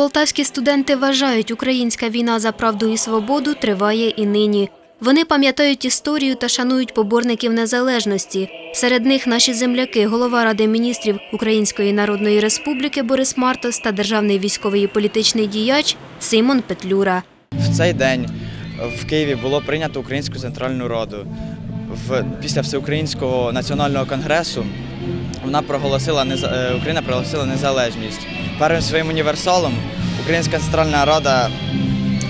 Полтавські студенти вважають, українська війна за правду і свободу триває і нині. Вони пам'ятають історію та шанують поборників незалежності. Серед них наші земляки, голова Ради міністрів Української Народної Республіки Борис Мартос та державний військовий і політичний діяч Симон Петлюра. В цей день в Києві було прийнято Українську Центральну Раду. В, після Всеукраїнського національного конгресу вона проголосила, е, Україна проголосила незалежність. Першим своїм універсалом Українська Центральна Рада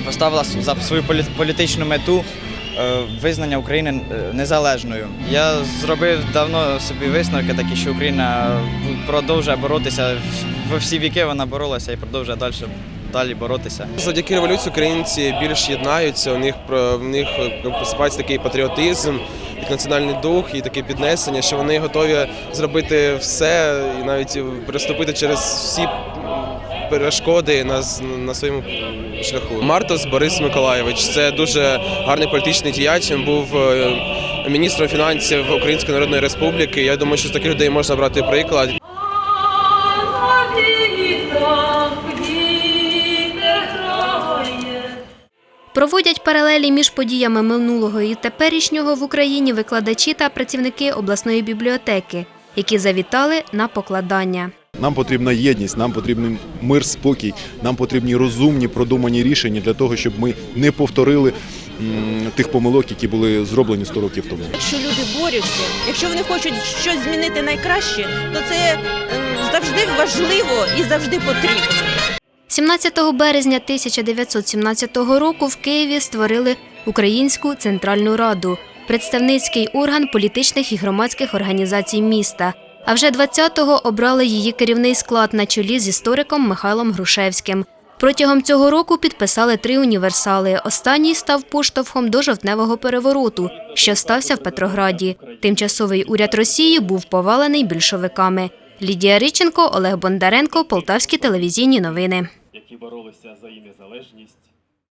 поставила за свою полі- політичну мету е, визнання України е, незалежною. Я зробив давно собі висновки такі, що Україна продовжує боротися. Во всі віки вона боролася і продовжує далі, далі боротися. Завдяки революції українці більш єднаються. У них в них просипається такий патріотизм, і національний дух, і таке піднесення, що вони готові зробити все і навіть переступити через всі перешкоди на, на своєму шляху. Мартос Борис Миколаєвич це дуже гарний політичний діяч. Він був е, міністром фінансів Української Народної Республіки. Я думаю, що з таких людей можна брати приклад. Проводять паралелі між подіями минулого і теперішнього в Україні викладачі та працівники обласної бібліотеки, які завітали на покладання. Нам потрібна єдність, нам потрібен мир, спокій, нам потрібні розумні, продумані рішення для того, щоб ми не повторили тих помилок, які були зроблені 100 років тому. Якщо люди борються, якщо вони хочуть щось змінити найкраще, то це ем, завжди важливо і завжди потрібно. 17 березня 1917 року в Києві створили Українську Центральну Раду, представницький орган політичних і громадських організацій міста. А вже 20-го обрали її керівний склад на чолі з істориком Михайлом Грушевським. Протягом цього року підписали три універсали. Останній став поштовхом до жовтневого перевороту, що стався в Петрограді. Тимчасовий уряд Росії був повалений більшовиками. Лідія Риченко, Олег Бондаренко, Полтавські телевізійні новини. Які боролися за її незалежність,